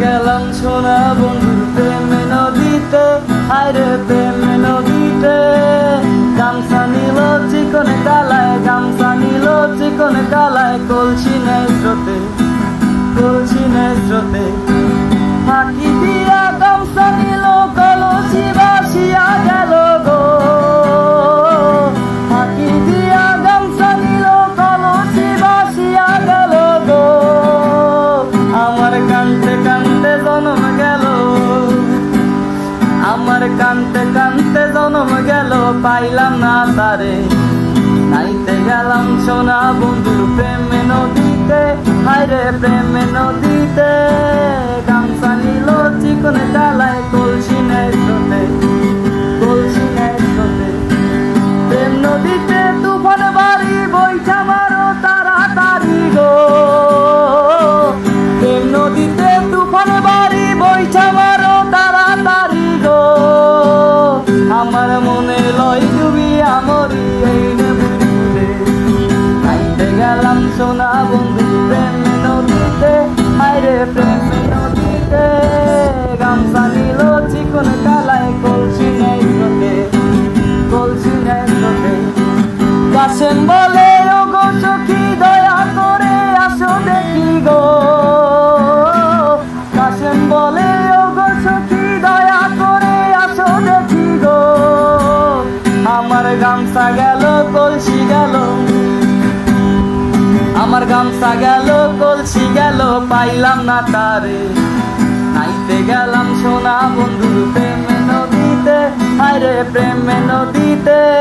গেলাম সোনা বন্ধু প্রেমে নদীতে। আরে প্রেমে নদীতে। গামছা নিল চিকন কালায়, গামছা নিল চিকন কালায়। কলসি নেই স্রোতে কলসি নেই স্রোতে। আমার কান্তে কান্তে জনম গেল, পাইলাম না তারে। নাইতে গেলাম সোনা বন্ধুর প্রেমে নদীতে। হায়রে প্রেমে নদীতে। গামছা নিল চিকন চালায় কলসি নেয় কলসি নেয় প্রেম নদীতে তুফান বাড়ি বইছা মনে লয় ডুবি আমরি এই নেবুরে নাইতে গেলাম সোনা বন্ধু, প্রেম নদীতে। আইরে প্রেম নদীতে। গামছা নিল চিকন কালায়, কলসি নেই স্রোতে কলসি নেই স্রোতে কাশেম বলে ও গো সখী, দয়া করে আসো দেখি। আমার গামছা গেল, কলসি গেল। আমার গামছা গেল, কলসি গেল, পাইলাম না তারে। নাইতে গেলাম সোনা বন্ধুর প্রেমে নদীতে আরে প্রেমে নদীতে।